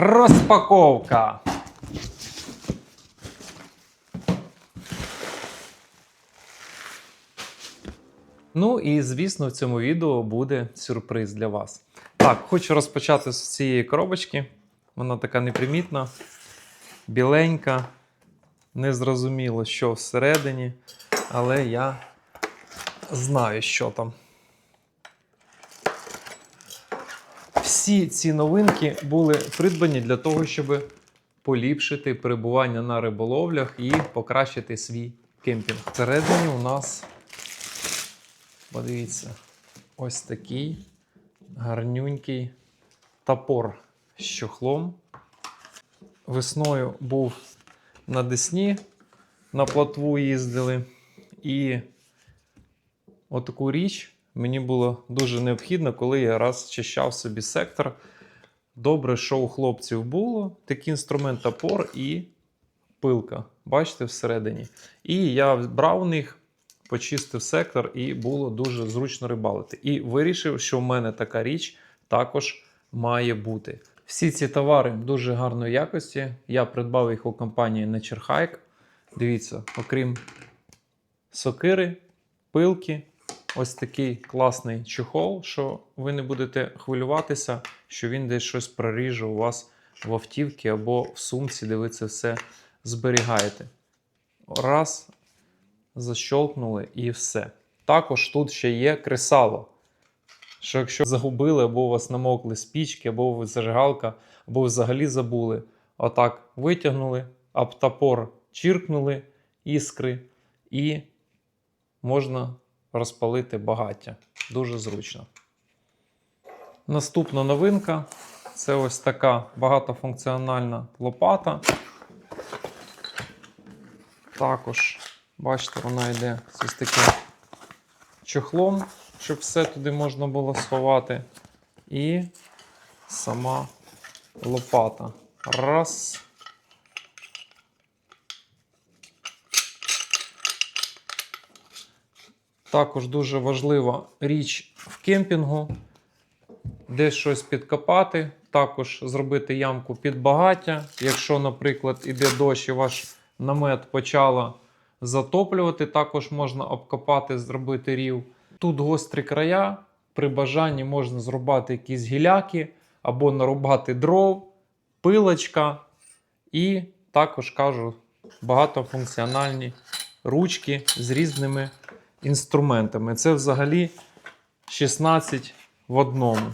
Розпаковка. Ну і звісно, в цьому відео буде сюрприз для вас. Так, хочу розпочати з цієї коробочки. Вона така непримітна, біленька, незрозуміло, що всередині, але я знаю, що там. Всі ці новинки були придбані для того, щоб поліпшити перебування на риболовлях і покращити свій кемпінг. Всередині у нас, подивіться, ось такий гарнюнький топор з чохлом. Весною був на Десні, на плотву їздили. І отаку річ мені було дуже необхідно, коли я раз чищав собі сектор. Добре, що у хлопців було такий інструмент топор і пилка. Бачите, всередині. І я брав у них, почистив сектор, і було дуже зручно рибалити. І вирішив, що в мене така річ також має бути. Всі ці товари дуже гарної якості. Я придбав їх у компанії Nature Hike. Дивіться, окрім сокири, пилки, ось такий класний чохол, що ви не будете хвилюватися, що він десь щось проріже у вас в автівці або в сумці, де ви це все зберігаєте. Раз, защолкнули і все. Також тут ще є кресало. Що якщо загубили, або у вас намокли спічки, або зажигалка, або взагалі забули, отак витягнули, об топор чіркнули іскри, і можна розпалити багаття. Дуже зручно. Наступна новинка це ось така багатофункціональна лопата. Також, бачите, вона йде з ось таким чохлом, щоб все туди можна було сховати. І сама лопата. Раз. Також дуже важлива річ в кемпінгу. Десь щось підкопати, також зробити ямку під багаття. Якщо, наприклад, іде дощ і ваш намет почала затоплювати, також можна обкопати, зробити рів. Тут гострі края. При бажанні можна зрубати якісь гіляки або нарубати дров, пилочка. І також кажу багатофункціональні ручки з різними інструментами. Це взагалі 16 в одному.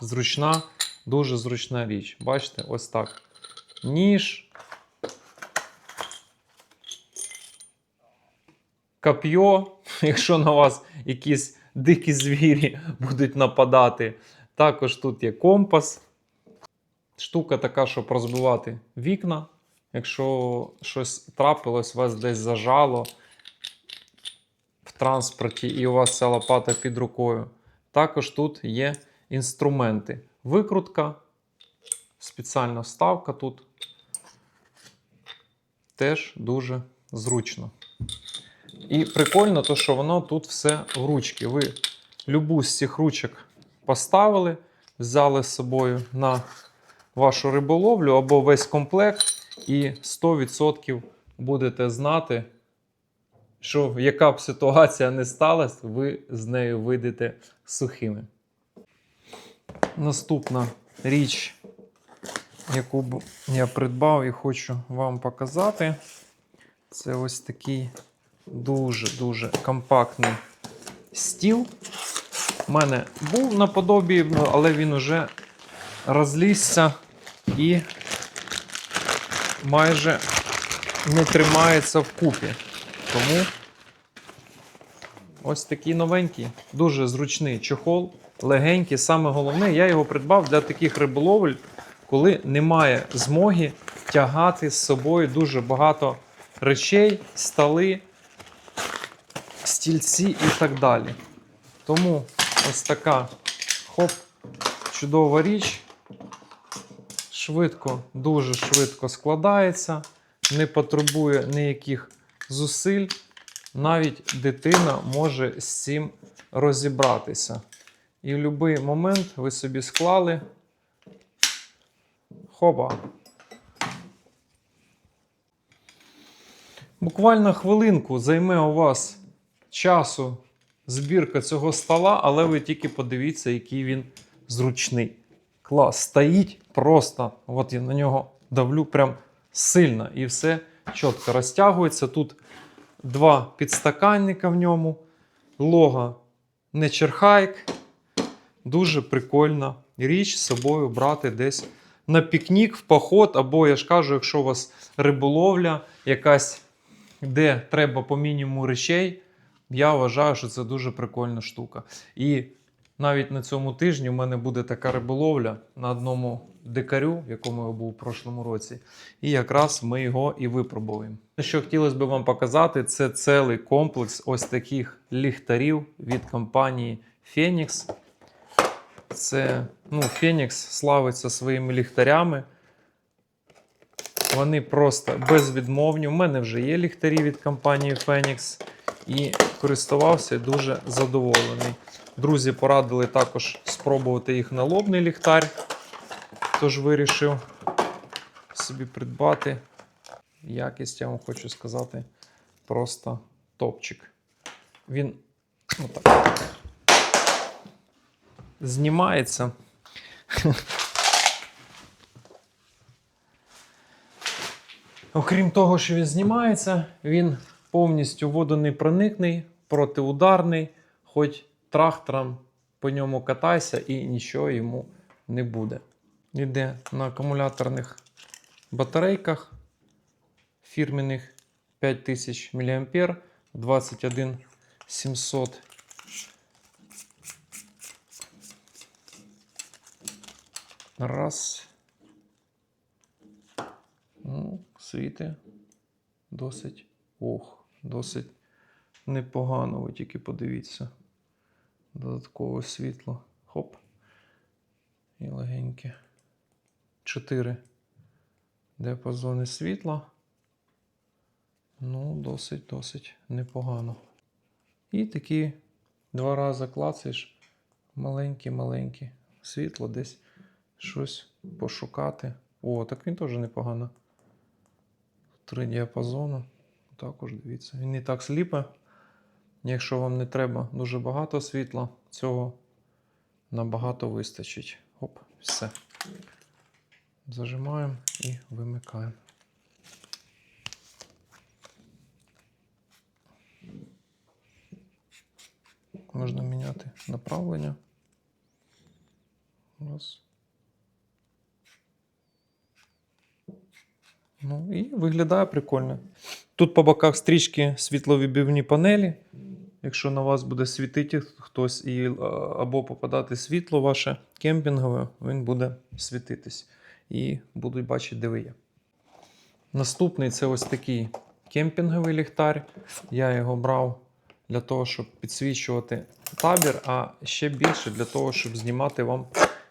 Зручна, дуже зручна річ. Бачите, ось так. Ніж. Коп'йо, якщо на вас якісь дикі звірі будуть нападати. Також тут є компас. Штука така, щоб розбивати вікна. Якщо щось трапилось, вас десь зажало транспорті і у вас ця лопата під рукою. Також тут є інструменти. Викрутка, спеціальна вставка тут. Теж дуже зручно. І прикольно, то, що воно тут все в ручки. Ви любу з цих ручок поставили, взяли з собою на вашу риболовлю або весь комплект, і 100% будете знати, що яка б ситуація не сталася, ви з нею вийдете сухими. Наступна річ, яку б я придбав і хочу вам показати, це ось такий дуже-дуже компактний стіл. У мене був наподобі, але він уже розлізся і майже не тримається вкупі. Тому ось такий новенький, дуже зручний чохол, легенький. Саме головне, я його придбав для таких риболовель, коли немає змоги тягати з собою дуже багато речей, столи, стільці і так далі. Тому ось така хоп, чудова річ. Швидко, дуже швидко складається, не потребує ніяких зусиль. Навіть дитина може з цим розібратися. І в будь-який момент ви собі склали. Хоба. Буквально хвилинку займе у вас часу збірка цього стола, але ви тільки подивіться, який він зручний. Клас. Стоїть просто. От я на нього давлю прям сильно і все чітко розтягується. Тут два підстаканника в ньому, лога не черхайк. Дуже прикольна річ з собою брати десь на пікнік, в поход, або я ж кажу, якщо у вас риболовля якась, де треба по мінімуму речей, я вважаю, що це дуже прикольна штука. І навіть на цьому тижні в мене буде така риболовля на одному дикарю, в якому я був у прошлому році. І якраз ми його і випробуємо. Що хотілося б вам показати, це цілий комплекс ось таких ліхтарів від компанії Phoenix. Це ну, Phoenix славиться своїми ліхтарями. Вони просто безвідмовні. У мене вже є ліхтарі від компанії Phoenix і користувався дуже задоволений. Друзі порадили також спробувати їх на лобний ліхтар. Тож вирішив собі придбати. Якість, я вам хочу сказати, просто топчик. Він отак знімається. Окрім того, що він знімається, він повністю водонепроникний, протиударний, хоч трактором по ньому катайся і нічого йому не буде. Йде на акумуляторних батарейках фірменних 5000 мА 21700. Раз. Ну, світи досить. Ох, досить непогано, ви тільки подивіться. Додаткове світло. Хоп. І легеньке. Чотири діапазони світла. Ну, досить, досить непогано. І такі два рази клацаєш. Маленькі-маленькі. Світло десь щось пошукати. О, так він теж непогано. Три діапазону. Також дивіться. Він не так сліпе. Якщо вам не треба дуже багато світла, цього набагато вистачить. Оп, все. Зажимаємо і вимикаємо. Можна міняти направлення. Раз. Ну і виглядає прикольно. Тут по боках стрічки світловибівні панелі. Якщо на вас буде світити хтось і, або попадати світло ваше кемпінгове, він буде світитись. І будуть бачити, де ви є. Наступний це ось такий кемпінговий ліхтар. Я його брав для того, щоб підсвічувати табір, а ще більше для того, щоб знімати вам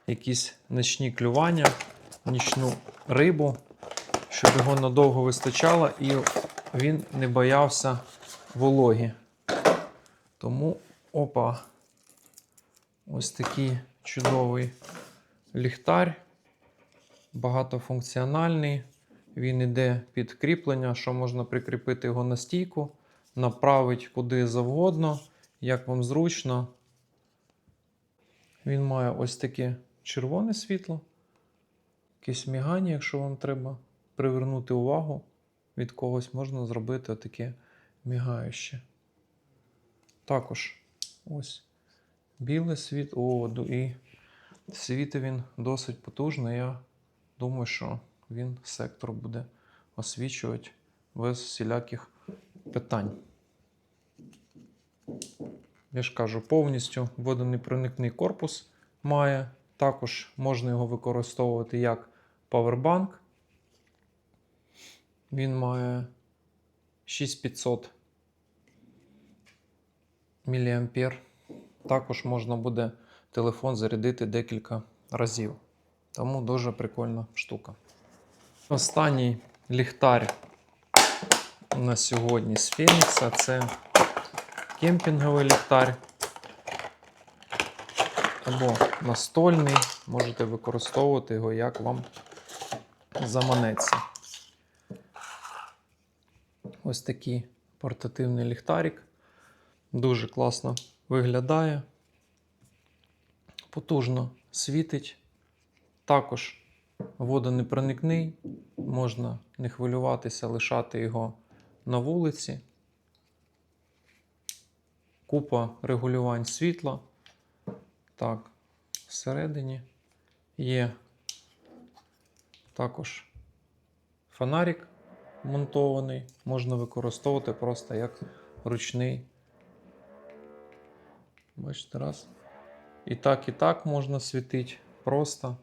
якісь нічні клювання, нічну рибу, щоб його надовго вистачало і він не боявся вологі. Тому опа, ось такий чудовий ліхтар, багатофункціональний. Він іде під кріплення, що можна прикріпити його на стійку, направити куди завгодно, як вам зручно. Він має ось таке червоне світло, якесь мігання, якщо вам треба привернути увагу від когось, можна зробити таке мігаюче. Також ось біле світло. І світить він досить потужно. Я думаю, що він сектор буде освічувати без всіляких питань. Я ж кажу, повністю водонепроникний корпус має. Також можна його використовувати як павербанк. Він має 6500 мА. Також можна буде телефон зарядити декілька разів. Тому дуже прикольна штука. Останній ліхтар на сьогодні з Фенікса це кемпінговий ліхтар. Або настольний. Можете використовувати його як вам заманеться. Ось такий портативний ліхтарик. Дуже класно виглядає. Потужно світить. Також водонепроникний. Можна не хвилюватися, лишати його на вулиці. Купа регулювань світла. Так, всередині є також фонарик монтований. Можна використовувати просто як ручний. Бачите, раз. І так, і так можна світити. Просто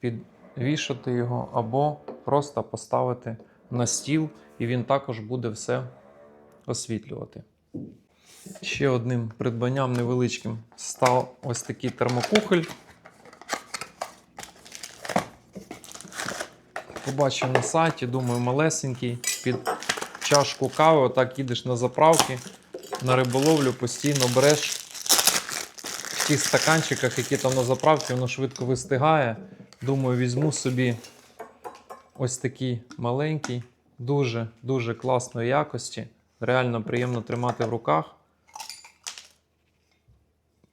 підвішати його або просто поставити на стіл, і він також буде все освітлювати. Ще одним придбанням невеличким став ось такий термокухоль. Побачив на сайті, думаю, малесенький, під чашку кави, отак їдеш на заправки, на риболовлю, постійно береш тих стаканчиках, які там на заправці, воно швидко вистигає. Думаю, візьму собі ось такий маленький, дуже-дуже класної якості. Реально приємно тримати в руках.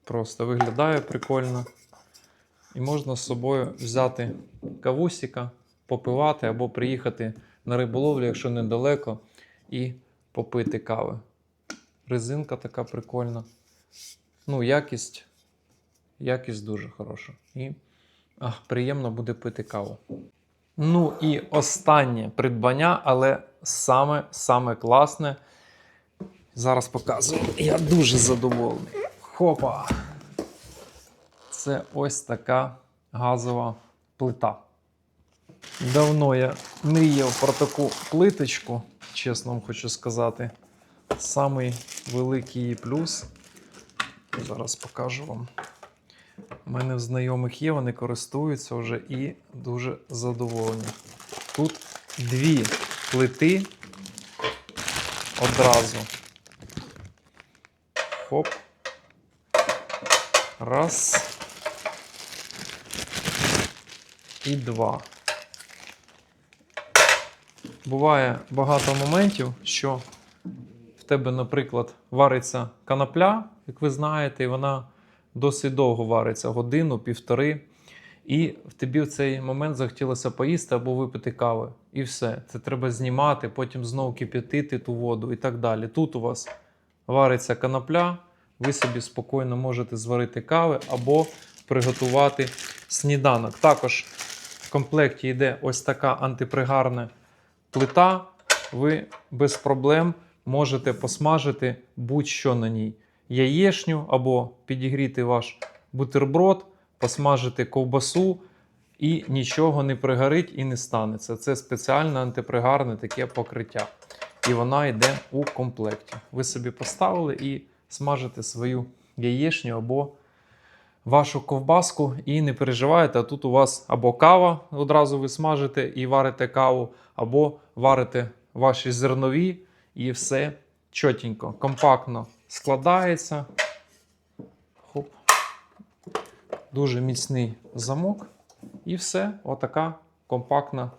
Просто виглядає прикольно. І можна з собою взяти кавусіка, попивати або приїхати на риболовлю, якщо недалеко, і попити кави. Резинка така прикольна. Ну, якість, якість дуже хороша. І а, приємно буде пити каву. Ну і останнє придбання, але саме-саме класне. Зараз показую. Я дуже задоволений. Хопа! Це ось така газова плита. Давно я мріяв про таку плиточку, чесно вам хочу сказати. Самий великий її плюс. Зараз покажу вам. У мене в знайомих є, вони користуються вже і дуже задоволені. Тут дві плити одразу. Хоп. Раз. І два. Буває багато моментів, що в тебе, наприклад, вариться канапля, як ви знаєте, і вона досить довго вариться, годину, півтори. І в тобі в цей момент захотілося поїсти або випити кави. І все. Це треба знімати, потім знову кип'ятити ту воду і так далі. Тут у вас вариться канапля, ви собі спокійно можете зварити кави або приготувати сніданок. Також в комплекті йде ось така антипригарна плита. Ви без проблем можете посмажити будь-що на ній. Яєшню або підігріти ваш бутерброд, посмажити ковбасу, і нічого не пригорить і не станеться. Це спеціальне антипригарне таке покриття. І вона йде у комплекті. Ви собі поставили і смажите свою яєшню або вашу ковбаску і не переживаєте, а тут у вас або кава, одразу ви смажите і варите каву, або варите ваші зернові, і все чотенько, компактно складається. Хоп. Дуже міцний замок. І все, отака компактна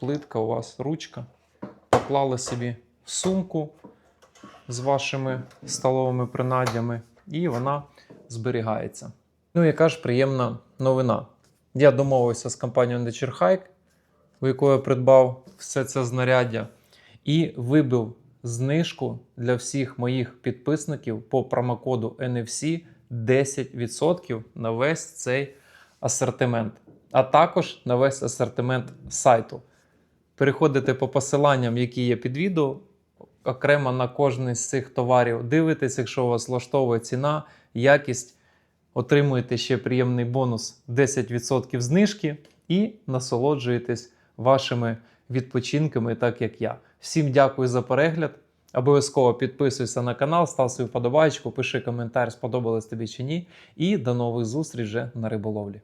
плитка у вас, ручка. Поклали собі в сумку з вашими столовими принаддями, і вона зберігається. Ну, яка ж приємна новина. Я домовився з компанією Nature Hike, у якої придбав все це знаряддя, і вибив знижку для всіх моїх підписників по промокоду NFC 10% на весь цей асортимент, а також на весь асортимент сайту. Переходите по посиланням, які є під відео, окремо на кожний з цих товарів дивитесь, якщо у вас влаштовує ціна, якість, отримуєте ще приємний бонус 10% знижки і насолоджуєтесь вашими відпочинками, так як я. Всім дякую за перегляд. Обов'язково підписуйся на канал, став свою вподобайку, пиши коментар, сподобалось тобі чи ні. І до нових зустрічей вже на риболовлі.